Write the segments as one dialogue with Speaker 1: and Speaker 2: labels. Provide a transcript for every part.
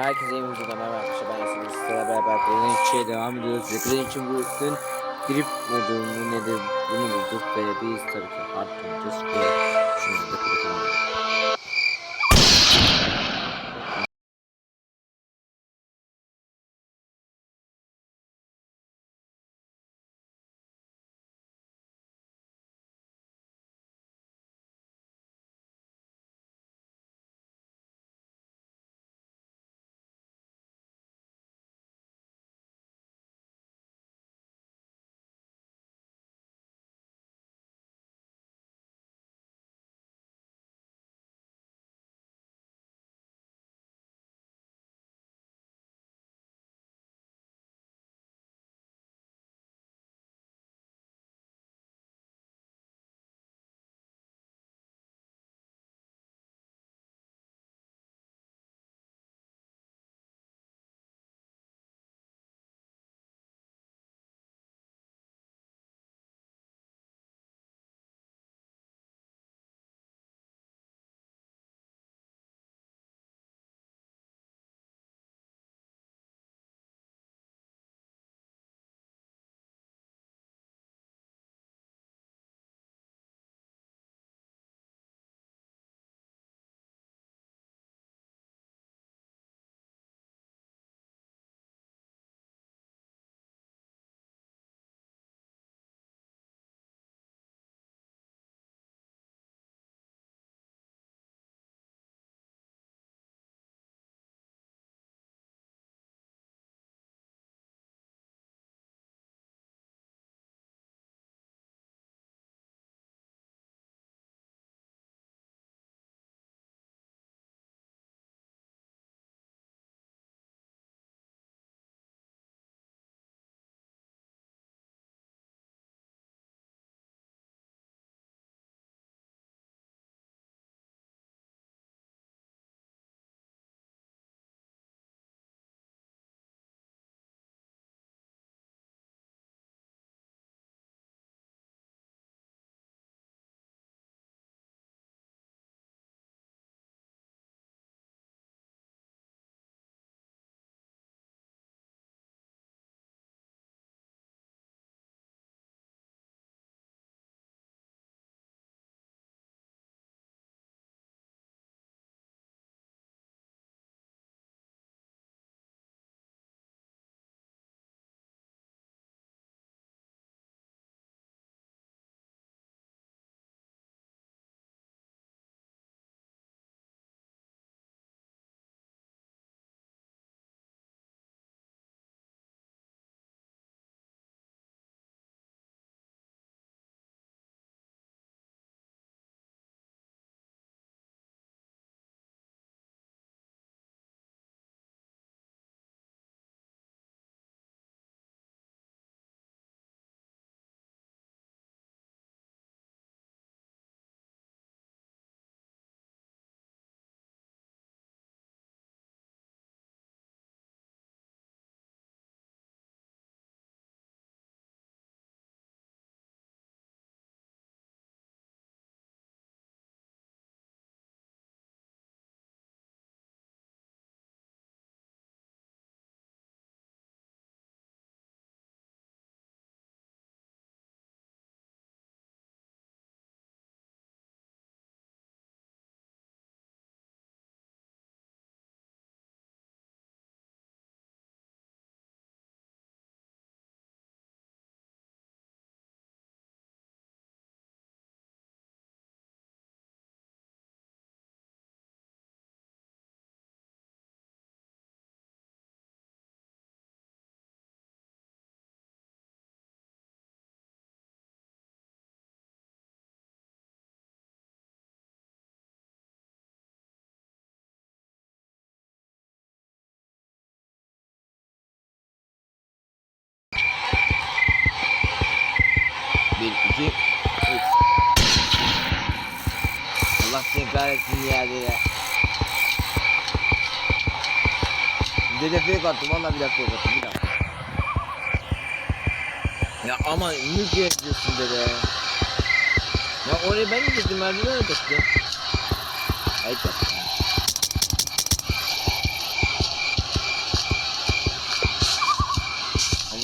Speaker 1: Herkese iyi videoda merhaba arkadaşlar ben Yasin Sizlerle beraber Greenwich'e devam ediyoruz ve Greenwich'in bu üstün drift modu mu nedir bunu bulduk ve biz tabii ki arttıracağız ve şimdi de kurtulalım. kahretsin ya diye. Bir fake attım valla bir dakika attım bir dakika. Ya ama niye yapıyorsun dede? Ya oraya ben mi gittim merdiven ötesi? Hayır yaptım.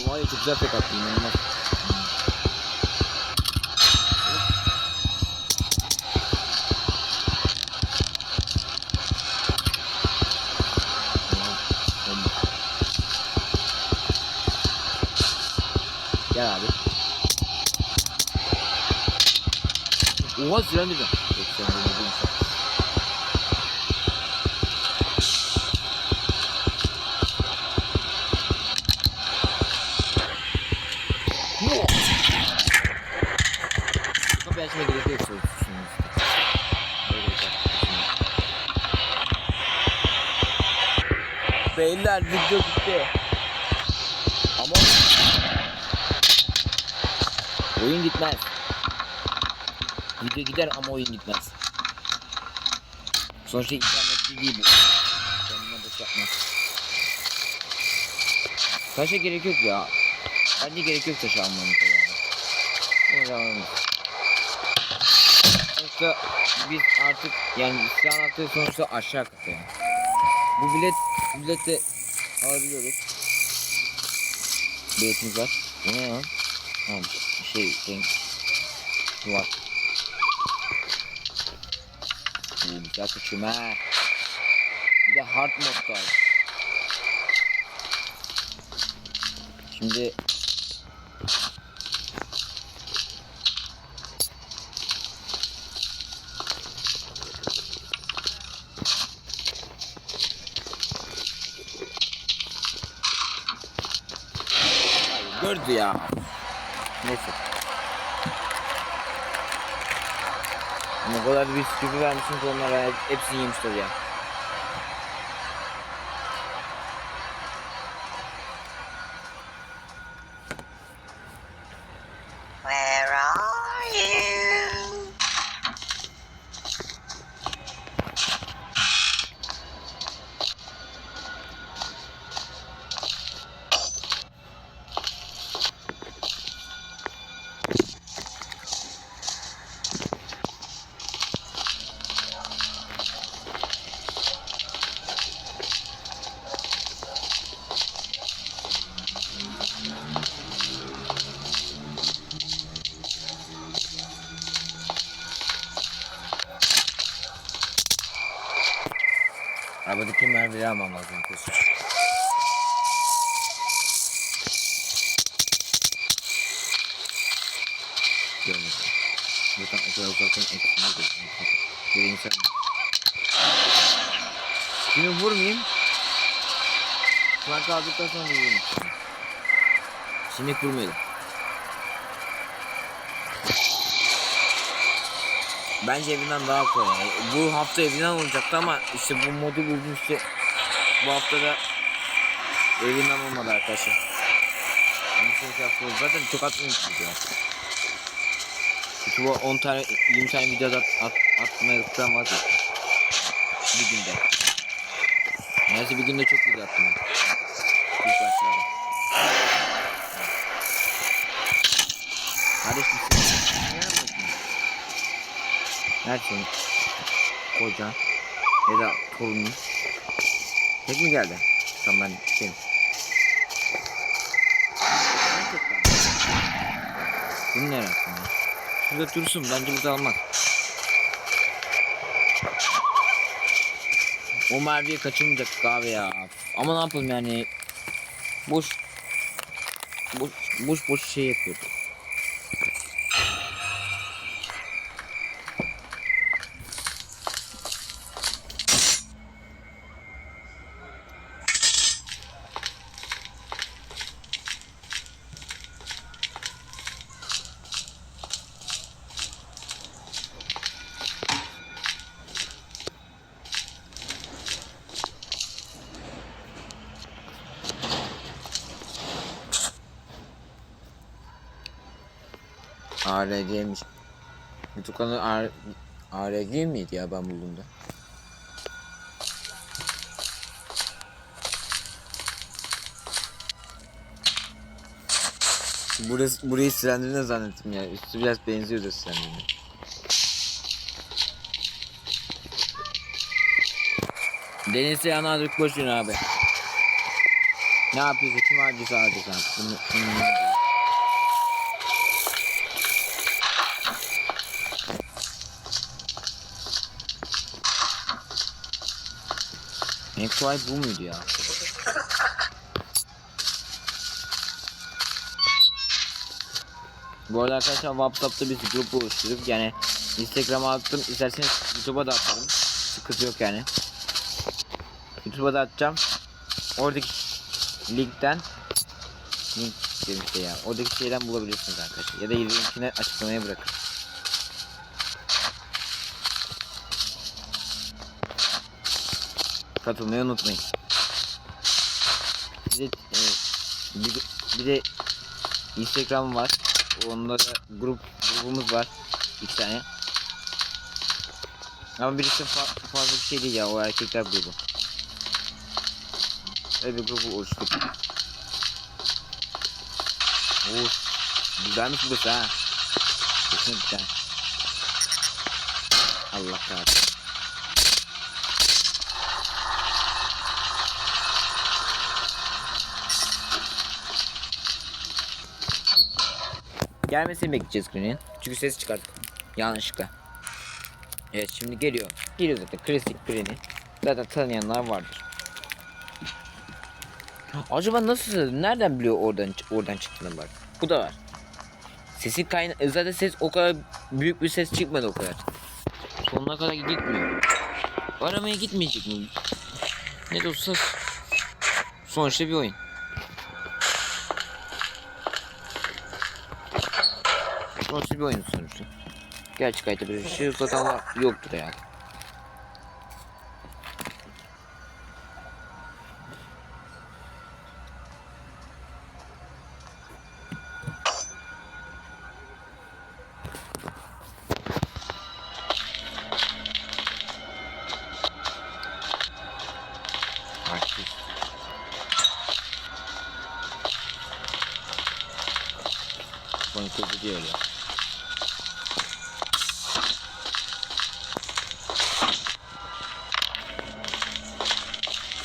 Speaker 1: Ama ya çok güzel fake attım inanılmaz. Süren bir de. Yok sen bunu bilmiyorsun. Yok. Kapıyı açmaya gerek yok. Beyler video bitti. Ama oyun gitmez. Video gider ama oyun gitmez. Sonuçta internetli değil bu. Kendine boş yapmaz. Taşa gerek yok ya. Bence gerek yok taşı almanıza yani. Zaman Sonuçta biz artık yani isyan attığı sonuçta aşağı katı yani. Bu bilet bilet de alabiliyoruz. Biletimiz var. Bu ne lan? Ha, şey renk duvar. Güzel kaçım ha. Bir de hard modda. Şimdi gördü ya. Neyse. Ama o kadar bir sürü vermişsiniz onlara hepsini yemişler ya. Arabadaki mermileri almam lazım kesin. Görmedim. Zaten o kadar uzaktan etkisini gördüm. Bir insan. Şimdi vurmayayım. Kulak aldıktan sonra vurayım. Şimdi vurmayalım. Bence evinden daha kolay. Bu hafta evinden olacaktı ama işte bu modu buldum işte. Bu hafta da evinden olmadı arkadaşlar. Sonraki hafta oldu. Zaten çok atmıyorsunuz ya. YouTube'a 10 tane 20 tane video at, at, atmaktan vazgeçtim. Bir günde. Neyse bir günde çok video attım ben. İlk başlarda. Ne yapıyorsun? Her senin kocan ya da torunun tek mi geldi? Tamam ben. Gerçekten. Bunu ne yaptın ya? Şurada dursun bence burada almak. O mermiyi kaçırmayacak abi ya. Ama ne yapalım yani. Boş boş boş, boş şey yapıyor. ARG'miş. YouTube kanalı AR ARG miydi ya ben bulduğumda? Burası, burayı silendirine zannettim ya. Üstü biraz benziyor da silendirine. Denizli Anadolu boş abi. Ne yapıyorsa kim harcıyorsa harcıyorsa. Bunu, bunu McFly bu muydu ya? Bu arada arkadaşlar WhatsApp'ta biz grup oluşturduk yani Instagram'a attım. İsterseniz YouTube'a da atarım. Sıkıntı yok yani. YouTube'a da atacağım. Oradaki linkten link dedim işte ya. Oradaki şeyden bulabilirsiniz arkadaşlar. Ya da linkini açıklamaya bırakın katılmayı unutmayın bir de, e, bir, bir de Instagram var. Onda da grup grubumuz var. İki tane. Ama birisi fa- fazla bir şey değil ya o erkekler grubu. Öyle bir grubu oluştuk. Oo, güzelmiş burası ha. Kesinlikle. Allah kahretsin. Gelmesini bekleyeceğiz Green'in. Çünkü ses çıkarttık. Yanlışlıkla. Evet şimdi geliyor. Geliyor zaten klasik Green'i. Zaten tanıyanlar vardır. Acaba nasıl nereden biliyor oradan oradan çıktığını bak. Bu da var. Sesi kayna zaten ses o kadar büyük bir ses çıkmadı o kadar. Sonuna kadar gitmiyor. Aramaya gitmeyecek mi? Ne de olsa sonuçta bir oyun. Sonuçta bir oyun sonuçta. Gerçek hayata bir şey zaten yoktur yani. Son kızı diyor ya.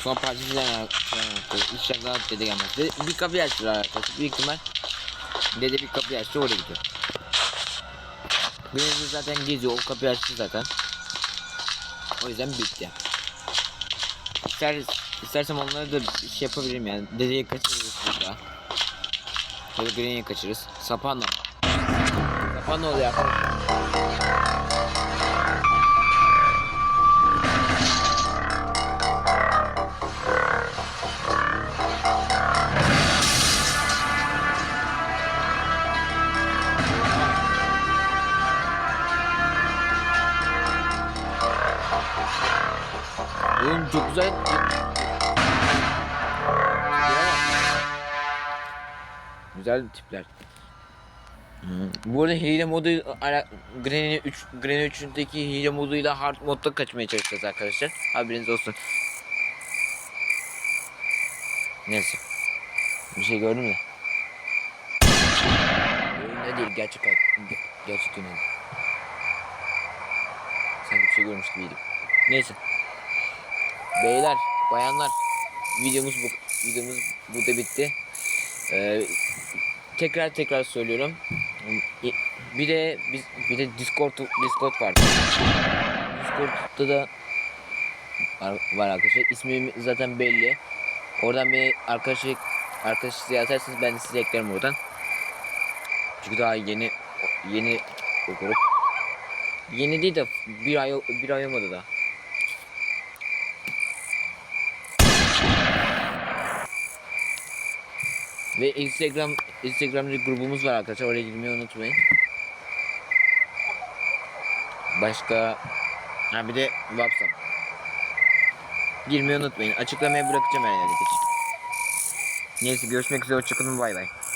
Speaker 1: Son partisinden İnşallah dede gelmez. Dede, bir kapı açtılar arkadaşlar. Büyük ihtimal dede bir kapı açtı oraya gidiyor. Birisi zaten geziyor. O kapıyı açtı zaten. O yüzden bitti. İster, istersem onları da şey yapabilirim yani. Dedeyi kaçırırız burada. Ya da Green'i kaçırırız. Sapanla mı? Sapan ne oluyor arkadaşlar? Oğlum çok güzel. Güzel tipler. Bu arada hile modu Granny 3 Granny 3'ündeki hile moduyla hard modda kaçmaya çalışacağız arkadaşlar. Haberiniz olsun. Neyse. Bir şey gördün mü? Oyunda değil gerçek hayat. Ge- gerçek dünyada. Sanki bir şey görmüş gibiydim. Neyse. Beyler, bayanlar videomuz bu videomuz burada bitti. Ee, tekrar tekrar söylüyorum. Bir de biz bir de Discord Discord var. Discord'da da var, var arkadaşlar. İsmim zaten belli. Oradan bir arkadaşlık arkadaş yazarsanız ben sizi eklerim oradan. Çünkü daha yeni yeni grup. Yeni değil de bir ay bir ay olmadı da. Ve Instagram Instagram'da grubumuz var arkadaşlar. Oraya girmeyi unutmayın. Başka ha bir de WhatsApp. Girmeyi unutmayın. Açıklamaya bırakacağım her yerdeki. Neyse görüşmek üzere. Hoşçakalın. Bay bay.